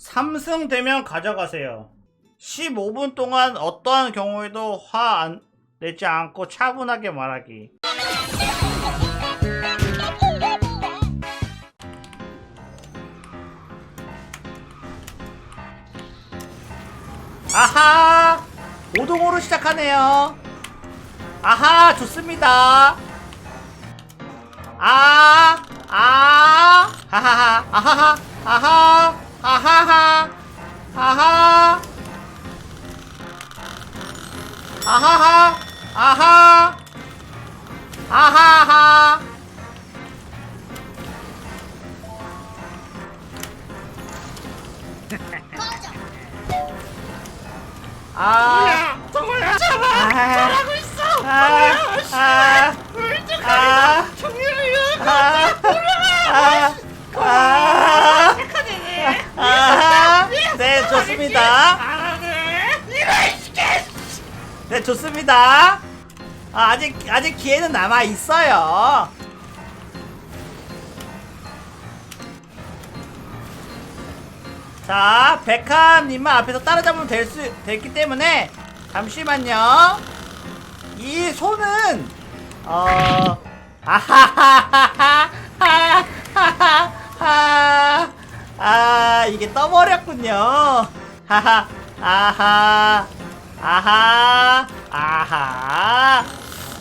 3승 되면 가져가세요. 15분 동안 어떠한 경우에도 화 안 내지 않고 차분하게 말하기. 아하! 오동으로 시작하네요. 아하, 좋습니다. 아, 아, 하하하, 아하하, 아하, 아하하, 아하, 아하하, 아하, 아하하. 아, 정우야 잡아! 아, 잘하고 있어! 아, 아, 아, 정우야 아, 아, 아, 아, 네, 좋습니다. 네, 좋습니다. 아, 아직, 아직 기회는 남아 있어요. 자, 백함님만 앞에서 따라잡으면 될 수, 됐기 때문에, 잠시만요. 이 손은, 어, 아하하하하, 하하하하, 아, 이게 떠버렸군요. 하하, 아하, 아하, 아하.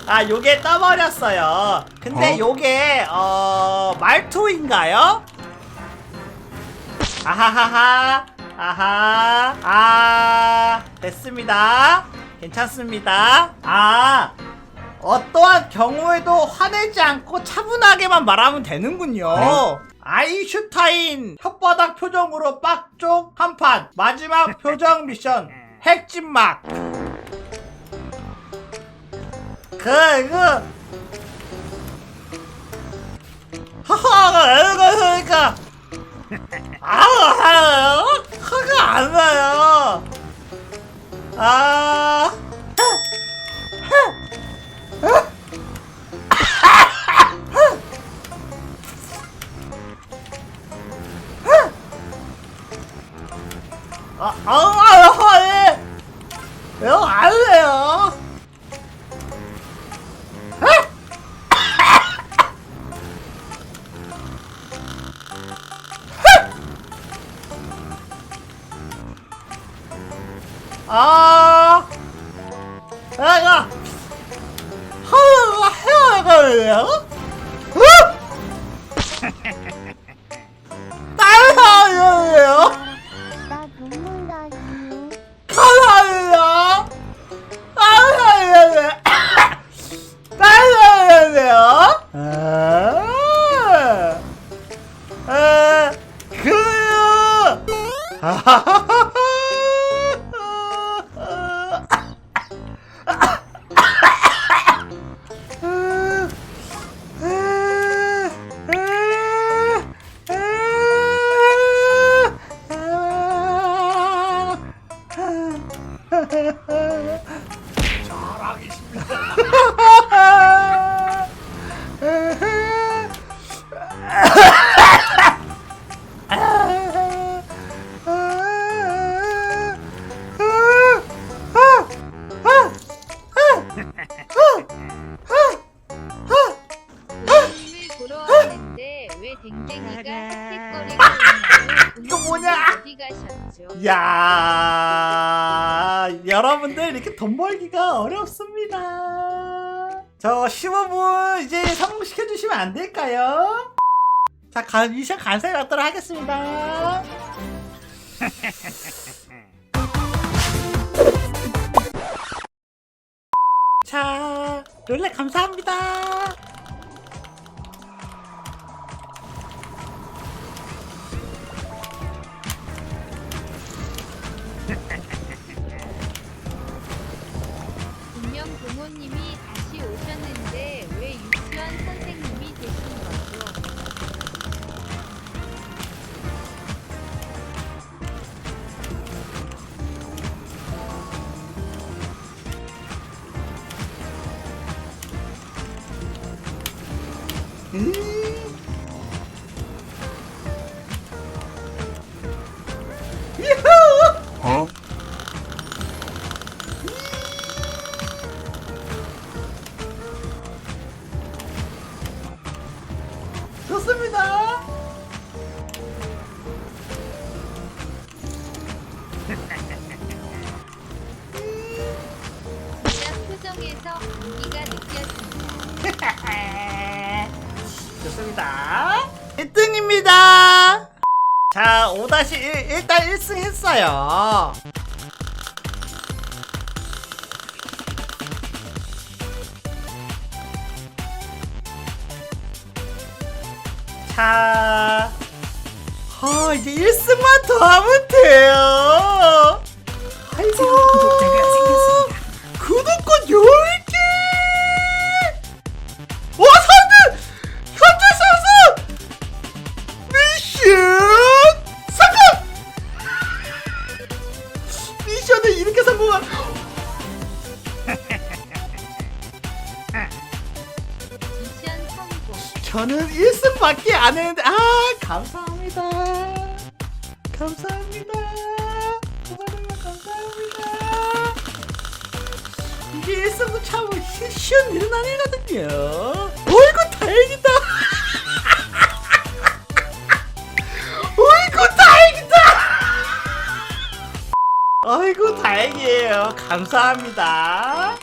아, 요게 떠버렸어요. 근데 어? 요게, 어, 말투인가요? 아하하하, 아하, 아, 됐습니다. 괜찮습니다. 아, 어떠한 경우에도 화내지 않고 차분하게만 말하면 되는군요. 어? 아인슈타인 혓바닥 표정으로 빡쪽 한판. 마지막 표정 미션. 핵진막. 그, 그, 하하, 이거, 그러니까. 아우, 아우, 화가 안 나요. 아, 아, 아우, 아우, 화해. 이거 안 돼요. 아, 내가 하루가 되거든요? 따라하려요? 부모님을 가셨죠? 야 여러분들 이렇게 돈 벌기가 어렵습니다. 저 15분 이제 성공시켜 주시면 안 될까요? 자, 가, 미션 간사히 받도록 하겠습니다. 자, 롤렉 감사합니다. 부모님이 다시 오셨는데 왜 유치원 선생님이 되신 거죠? 유 좋습니다. 그냥 표정에서 공기가 느껴진다. 좋습니다. 1등입니다. 자, 5-1 일단 1승 했어요. 자, 아, 이제 1승만 더 하면 돼요. 아이고, 구독자가 생겼습니다. 구독권 10 밖에 안 했는데 아 감사합니다. 감사합니다. 정말 감사합니다. 이게 1승도 참 쉬- 쉬운 일은 아니거든요. 어이구 다행이다. 어이구 다행이다. 어이구 다행이에요. 감사합니다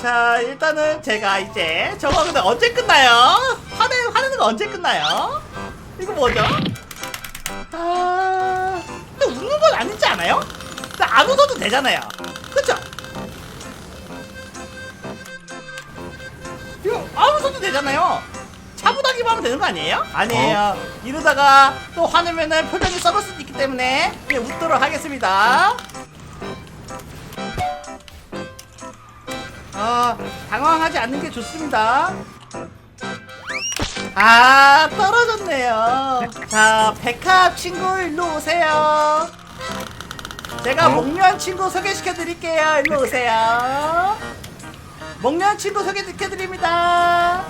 자 일단은 제가 이제 저거 근데 언제 끝나요? 화내, 화내는 거 언제 끝나요? 이거 뭐죠? 아 근데 웃는 건 아니지 않아요? 근데 안 웃어도 되잖아요 그쵸? 이거 안 웃어도 되잖아요 차분하기만 하면 되는 거 아니에요? 아니에요 이러다가 또 화내면은 표정이 썩을 수도 있기 때문에 그냥 웃도록 하겠습니다 아, 당황하지 않는 게 좋습니다. 아, 떨어졌네요. 자, 백합 친구 일로 오세요. 제가 목련 친구 소개시켜 드릴게요. 일로 오세요. 목련 친구 소개시켜 드립니다.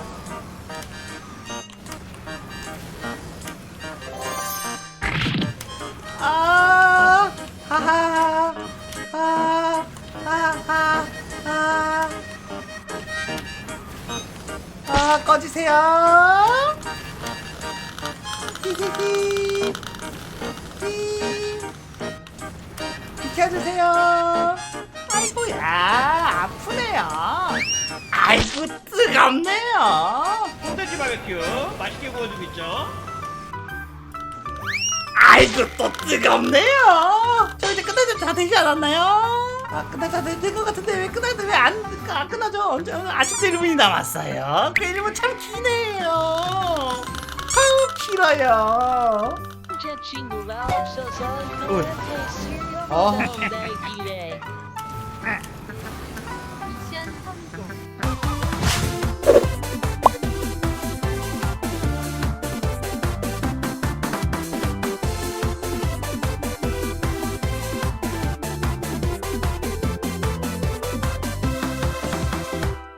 아, 하하, 아, 꺼지세요. 히히히. 히. 비켜주세요. 아이고야, 아프네요. 아이고, 뜨겁네요. 콘텐츠 바베큐 맛있게 구워주고 있죠? 아이고, 또 뜨겁네요. 저 이제 끝날 때다 되지 않았나요? 아, 끝날 때된것 같은데 왜 끝나 안 끝나죠? 언제, 아직도 1분이 남았어요. 그 1분 참 기네요. 아우, 길어요. 제 친구가 없어서 어.